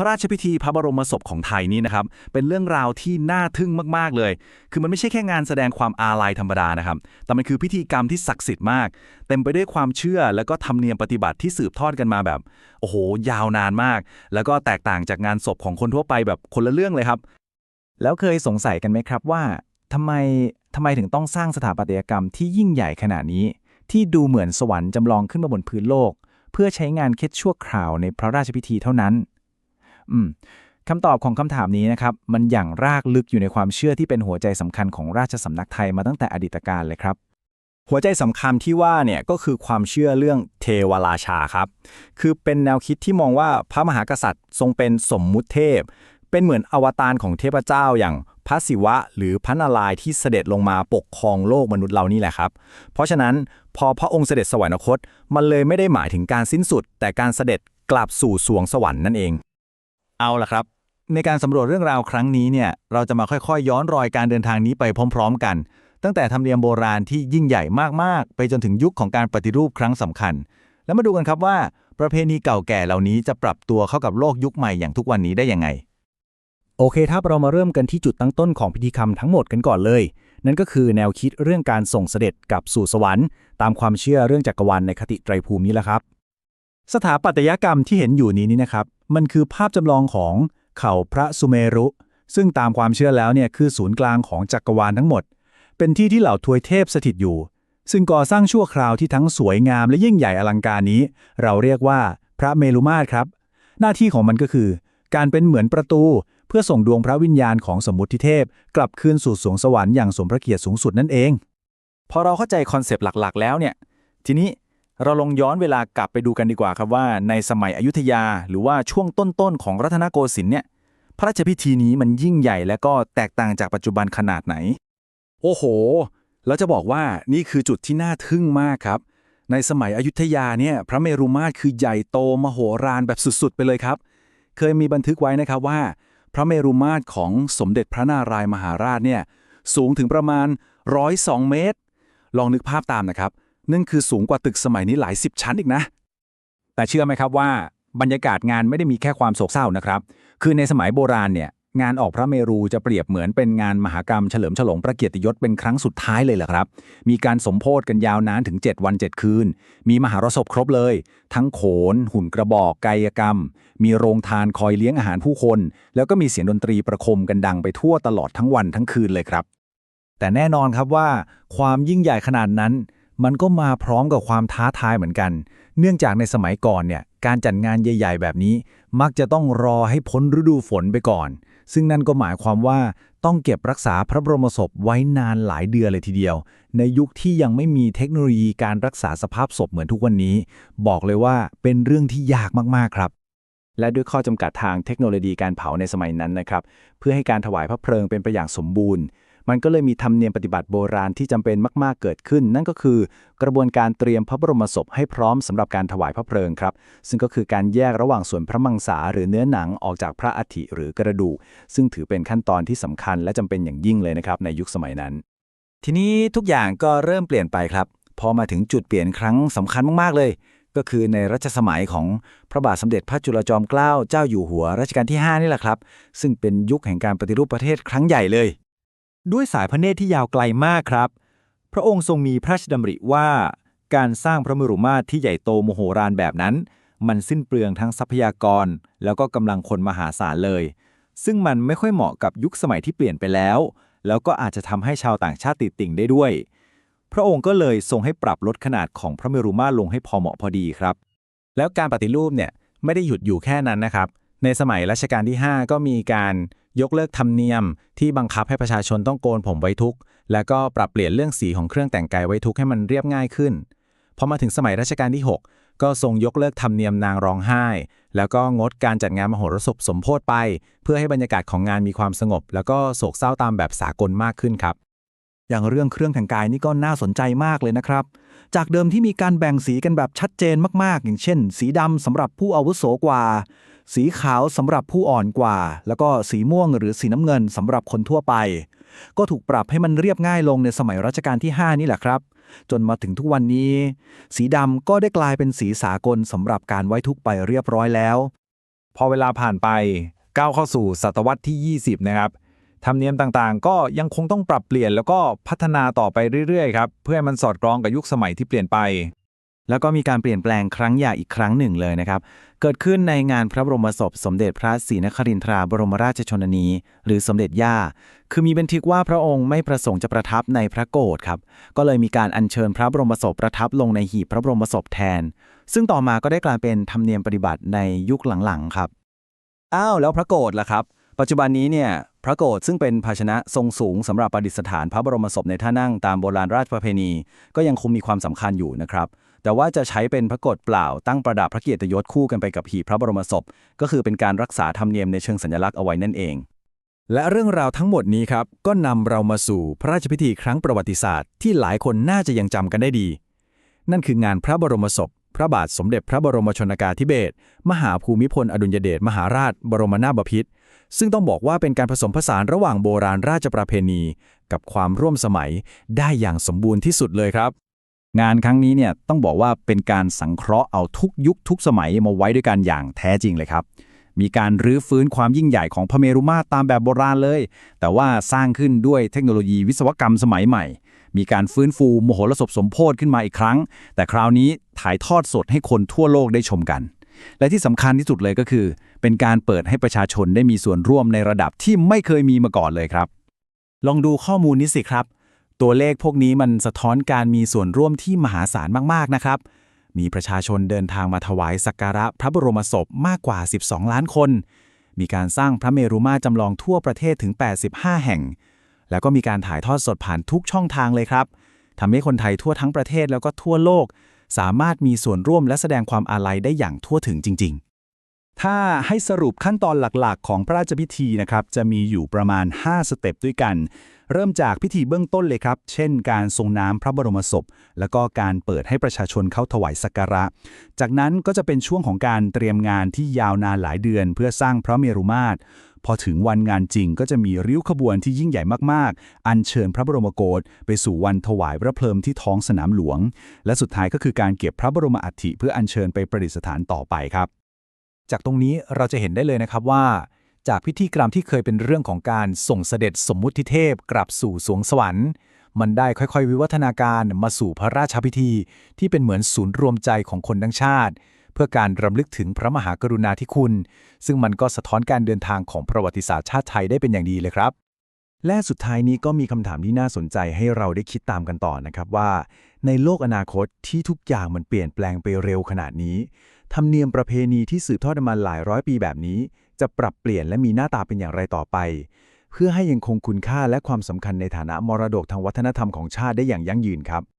พระราชพิธีพระบรมศพของไทยนี่นะครับ เป็นเรื่องราวที่น่าทึ่งมากๆเลย คือมันไม่ใช่แค่งานแสดงความอาลัยธรรมดานะครับ แต่มันคือพิธีกรรมที่ศักดิ์สิทธิ์มาก เต็มไปด้วยความเชื่อแล้วก็ธรรมเนียมปฏิบัติที่สืบทอดกันมาแบบ โอ้โห ยาวนานมาก แล้วก็แตกต่างจากงานศพของคนทั่วไปแบบคนละเรื่องเลยครับ แล้วเคยสงสัยกันไหมครับว่าทำไมทำไมถึงต้องสร้างสถาปัตยกรรมที่ยิ่งใหญ่ขนาดนี้ ที่ดูเหมือนสวรรค์จำลองขึ้นมาบนพื้นโลก เพื่อใช้งานเคล็ดชั่วคราวในพระราชพิธีเท่านั้น อืมคำตอบของคำถามนี้นะครับ มันอย่างรากลึกอยู่ในความเชื่อที่เป็นหัวใจสำคัญของราชสำนักไทยมาตั้งแต่อดีตการเลยครับ หัวใจสำคัญที่ว่าเนี่ยก็คือความเชื่อเรื่องเทวราชาครับ คือเป็นแนวคิดที่มองว่าพระมหากษัตริย์ทรงเป็นสมมุติเทพ เป็นเหมือนอวตารของเทพเจ้าอย่างพระศิวะ หรือพระนารายณ์ที่เสด็จลงมาปกครองโลกมนุษย์เรานี่แหละครับ เพราะฉะนั้นพอพระองค์เสด็จสวรรคต มันเลยไม่ได้หมายถึงการสิ้นสุด แต่การเสด็จกลับสู่สวงสวรรค์นั่นเอง เอาล่ะครับ ในการสำรวจเรื่องราวครั้งนี้เนี่ยเราจะมาค่อยๆ ย้อนรอยการเดินทางนี้ไปพร้อม ๆ กัน ตั้งแต่ธรรมเนียมโบราณที่ยิ่งใหญ่มากๆ ไปจนถึงยุคของการปฏิรูปครั้งสำคัญ แล้วมาดูกันครับว่า ประเพณีเก่าแก่เหล่านี้จะปรับตัวเข้ากับโลกยุคใหม่อย่างทุกวันนี้ได้ยังไง โอเคครับเรามาเริ่มกันที่จุดตั้งต้นของพิธีกรรมทั้งหมดกันก่อนเลย นั่นก็คือแนวคิดเรื่องการส่งเสด็จกลับสู่สวรรค์ ตามความเชื่อเรื่องจักรวาลในคติไตรภูมินี้แหละครับ สถาปัตยกรรมที่เห็นอยู่นี้นี่นะครับ มันคือภาพจำลองของเขาพระสุเมรุ ซึ่งตามความเชื่อแล้วเนี่ยคือศูนย์กลางของจักรวาลทั้งหมด เป็นที่ที่เหล่าทวยเทพสถิตอยู่ ซึ่งก่อสร้างชั่วคราวที่ทั้งสวยงามและยิ่งใหญ่อลังการนี้ เราเรียกว่าพระเมรุมาตรครับ หน้าที่ของมันก็คือ การเป็นเหมือนประตู เพื่อส่งดวงพระวิญญาณของสมมุติเทพ กลับคืนสู่สวงสวรรค์อย่างสมพระเกียรติสูงสุดนั่นเอง พอเราเข้าใจคอนเซปต์หลักๆ แล้วเนี่ย ทีนี้ เราลองย้อนเวลากลับไปดูกันดีกว่าครับว่า ในสมัยอยุธยาหรือว่าช่วงต้นๆของรัตนโกสินทร์เนี่ยพระราชพิธีนี้มันยิ่งใหญ่และก็แตกต่างจากปัจจุบันขนาดไหน โอ้โห แล้วจะบอกว่านี่คือจุดที่น่าทึ่งมากครับ ในสมัยอยุธยาเนี่ยพระเมรุมาตรคือใหญ่โตมโหฬารแบบสุดๆ ไปเลยครับ เคยมีบันทึกไว้นะครับว่า พระเมรุมาตรของสมเด็จพระนารายมหาราชเนี่ยสูงถึงประมาณ 102 เมตร ลองนึกภาพตามนะครับ นั่นคือสูงกว่าตึกสมัยนี้หลายสิบชั้นอีกนะ แต่เชื่อไหมครับว่าบรรยากาศงานไม่ได้มีแค่ความโศกเศร้านะครับ คือในสมัยโบราณเนี่ยงานออกพระเมรุจะเปรียบเหมือนเป็นงานมหากรรมเฉลิมฉลองพระเกียรติยศเป็นครั้งสุดท้ายเลยแหละครับ มีการสมโพธกันยาวนานถึง 7 วัน 7 คืน มีมหารสพครบเลย ทั้งโขน หุ่นกระบอกกายกรรม มีโรงทานคอยเลี้ยงอาหารผู้คน แล้วก็มีเสียงดนตรีประคมกันดังไปทั่วตลอดทั้งวันทั้งคืนเลยครับ แต่แน่นอนครับว่า ความยิ่งใหญ่ขนาดนั้น มันก็มาพร้อมกับความท้าทายเหมือนกัน เนื่องจากในสมัยก่อนเนี่ยการจัดงานใหญ่ ๆ แบบนี้ มักจะต้องรอให้พ้นฤดูฝนไปก่อน ซึ่งนั่นก็หมายความว่าต้องเก็บรักษาพระบรมศพไว้นานหลายเดือนเลยทีเดียว ในยุคที่ยังไม่มีเทคโนโลยีการรักษาสภาพศพเหมือนทุกวันนี้ บอกเลยว่าเป็นเรื่องที่ยากมากๆครับและด้วยข้อจำกัดทางเทคโนโลยีการเผาในสมัยนั้นนะครับ เพื่อให้การถวายพระเพลิงเป็นไปอย่างสมบูรณ์ มันก็เลยมีธรรมเนียมปฏิบัติโบราณที่จำเป็นมาก ๆ เกิดขึ้น นั่นก็คือกระบวนการเตรียมพระบรมศพให้พร้อมสำหรับการถวายพระเพลิงครับ ซึ่งก็คือการแยกระหว่างส่วนพระมังสาหรือเนื้อหนังออกจากพระอัฐิหรือกระดูกซึ่งถือเป็นขั้นตอนที่สำคัญและจำเป็นอย่างยิ่งเลยนะครับในยุคสมัยนั้น ทีนี้ทุกอย่างก็เริ่มเปลี่ยนไปครับ พอมาถึงจุดเปลี่ยนครั้งสำคัญมากๆเลย ก็คือในรัชสมัยของพระบาทสมเด็จพระจุลจอมเกล้าเจ้าอยู่หัวรัชกาลที่ 5 นี่แหละครับ ซึ่งเป็นยุคแห่งการปฏิรูปประเทศครั้งใหญ่เลย ด้วยสายพระเนตรที่ยาวไกลมากครับ พระองค์ทรงมีพระราชดำริว่า การสร้างพระมรุมาตรที่ใหญ่โตโมโหฬารแบบนั้น มันสิ้นเปลืองทั้งทรัพยากร แล้วก็กำลังคนมหาศาลเลย ซึ่งมันไม่ค่อยเหมาะกับยุคสมัยที่เปลี่ยนไปแล้ว แล้วก็อาจจะทำให้ชาวต่างชาติติดติ่งได้ด้วย พระองค์ก็เลยทรงให้ปรับลดขนาดของพระเมรุมาตรลงให้พอเหมาะพอดีครับ แล้วการปฏิรูปเนี่ยไม่ได้หยุดอยู่แค่นั้นนะครับ ในสมัยรัชกาลที่ 5 ก็มีการ ยกเลิกธรรมเนียมที่บังคับให้ประชาชนต้องโกนผมไว้ทุกข์แล้วก็ปรับเปลี่ยนเรื่องสีของเครื่องแต่งกายไว้ทุกข์ให้มันเรียบง่ายขึ้นพอมาถึงสมัยรัชกาลที่ 6 ก็ทรงยกเลิกธรรมเนียมนางร้องไห้ แล้วก็งดการจัดงานมโหรสพสมโพธิไป เพื่อให้บรรยากาศของงานมีความสงบ แล้วก็โศกเศร้าตามแบบสากลมากขึ้นครับ อย่างเรื่องเครื่องแต่งกายนี่ก็น่าสนใจมากเลยนะครับ จากเดิมที่มีการแบ่งสีกันแบบชัดเจนมากๆ อย่างเช่น สีดำสำหรับผู้อาวุโสกว่า สีขาวสำหรับผู้อ่อนกว่า แล้วก็สีม่วงหรือสีน้ำเงินสำหรับคนทั่วไป ก็ถูกปรับให้มันเรียบง่ายลงในสมัยรัชกาลที่ 5 นี่แหละครับ จนมาถึงทุกวันนี้ สีดำก็ได้กลายเป็นสีสากลสำหรับการไว้ทุกข์ไปเรียบร้อยแล้ว พอเวลาผ่านไปก้าวเข้าสู่ศตวรรษที่ 20 นะครับธรรมเนียมต่างๆ ก็ยังคงต้องปรับเปลี่ยนแล้วก็พัฒนาต่อไปเรื่อยๆ ครับ เพื่อให้มันสอดคล้องกับยุคสมัยที่เปลี่ยนไป แล้วก็มีการเปลี่ยนแปลงครั้งใหญ่อีกครั้งหนึ่งเลยนะครับ เกิดขึ้นในงานพระบรมศพ สมเด็จพระศรีนครินทราบรมราชชนนี หรือสมเด็จย่า คือมีบันทึกว่าพระองค์ไม่ประสงค์จะประทับในพระโกศครับ ก็เลยมีการอัญเชิญพระบรมศพประทับลงในหีบพระบรมศพแทน ซึ่งต่อมาก็ได้กลายเป็นธรรมเนียมปฏิบัติในยุคหลังๆครับ อ้าวแล้วพระโกศล่ะครับ ปัจจุบันนี้เนี่ยพระโกศซึ่งเป็นภาชนะทรงสูงสำหรับประดิษฐานพระบรมศพในท่านั่งตามโบราณราชประเพณี ก็ยังคงมีความสำคัญอยู่นะครับ แต่ว่าจะใช้เป็นพระกศเปล่าตั้งประดับพระเกียรติยศคู่กันไปกับหีบพระบรมศพ ก็คือเป็นการรักษาธรรมเนียมในเชิงสัญลักษณ์เอาไว้นั่นเอง และเรื่องราวทั้งหมดนี้ครับ ก็นำเรามาสู่พระราชพิธีครั้งประวัติศาสตร์ที่หลายคนน่าจะยังจำกันได้ดี นั่นคืองานพระบรมศพ พระบาทสมเด็จพระบรมชนกาธิเบศรมหาภูมิพลอดุลยเดชมหาราช บรมนาถบพิตรซึ่งต้องบอกว่าเป็นการผสมผสานระหว่างโบราณราชประเพณี กับความร่วมสมัยได้อย่างสมบูรณ์ที่สุดเลยครับ งานครั้งนี้เนี่ยต้องบอกว่าเป็นการสังเคราะห์เอาทุกยุคทุกสมัยมาไว้ด้วยกันอย่างแท้จริงเลยครับ มีการรื้อฟื้นความยิ่งใหญ่ของพระเมรุมาตรตามแบบโบราณเลย แต่ว่าสร้างขึ้นด้วยเทคโนโลยีวิศวกรรมสมัยใหม่ มีการฟื้นฟูมโหรสพสมโพธิขึ้นมาอีกครั้ง แต่คราวนี้ถ่ายทอดสดให้คนทั่วโลกได้ชมกัน และที่สำคัญที่สุดเลยก็คือ เป็นการเปิดให้ประชาชนได้มีส่วนร่วมในระดับที่ไม่เคยมีมาก่อนเลยครับ ลองดูข้อมูลนี้สิครับ ตัวเลขพวกนี้มันสะท้อนการมีส่วนร่วมที่มหาศาลมากๆนะครับ มีประชาชนเดินทางมาถวายสักการะพระบรมศพมากกว่า 12 ล้านคน มีการสร้างพระเมรุมาตรจำลองทั่วประเทศถึง 85 แห่ง แล้วก็มีการถ่ายทอดสดผ่านทุกช่องทางเลยครับทำให้คนไทยทั่วทั้งประเทศแล้วก็ทั่วโลก สามารถมีส่วนร่วมและแสดงความอาลัยได้อย่างทั่วถึงจริง ๆ ถ้าให้สรุปขั้นตอนหลักๆ ของพระราชพิธีนะครับจะมีอยู่ประมาณ 5 สเต็ปด้วยกัน เริ่มจากพิธีเบื้องต้นเลยครับ เช่น การทรงน้ำพระบรมศพ แล้วก็การเปิดให้ประชาชนเข้าถวายสักการะ จากนั้นก็จะเป็นช่วงของการเตรียมงานที่ยาวนานหลายเดือน เพื่อสร้างพระเมรุมาตรพอถึงวันงานจริงก็จะมีริ้วขบวนที่ยิ่งใหญ่มากๆ อัญเชิญพระบรมโกศไปสู่วันถวายพระเพลิงที่ท้องสนามหลวง และสุดท้ายก็คือการเก็บพระบรมอัฐิเพื่ออัญเชิญไปประดิษฐานต่อไปครับ จากตรงนี้เราจะเห็นได้เลยนะครับว่า จากพิธีกรรมที่เคยเป็นเรื่องของการส่งเสด็จสมมุติเทพกลับสู่สวงสวรรค์ มันได้ค่อยๆ วิวัฒนาการมาสู่พระราชพิธี ที่เป็นเหมือนศูนย์รวมใจของคนทั้งชาติ เพื่อการรำลึกถึงพระมหากรุณาธิคุณ ซึ่งมันก็สะท้อนการเดินทางของประวัติศาสตร์ชาติไทยได้เป็นอย่างดีเลยครับ และสุดท้ายนี้ก็มีคำถามที่น่าสนใจให้เราได้คิดตามกันต่อนะครับว่า ในโลกอนาคตที่ทุกอย่างมันเปลี่ยนแปลงไปเร็วขนาดนี้ธรรมเนียมประเพณีที่สืบทอดมาหลายร้อยปีแบบนี้ จะปรับเปลี่ยนและมีหน้าตาเป็นอย่างไรต่อไป เพื่อให้ยังคงคุณค่าและความสำคัญในฐานะมรดกทางวัฒนธรรมของชาติได้อย่างยั่งยืนครับ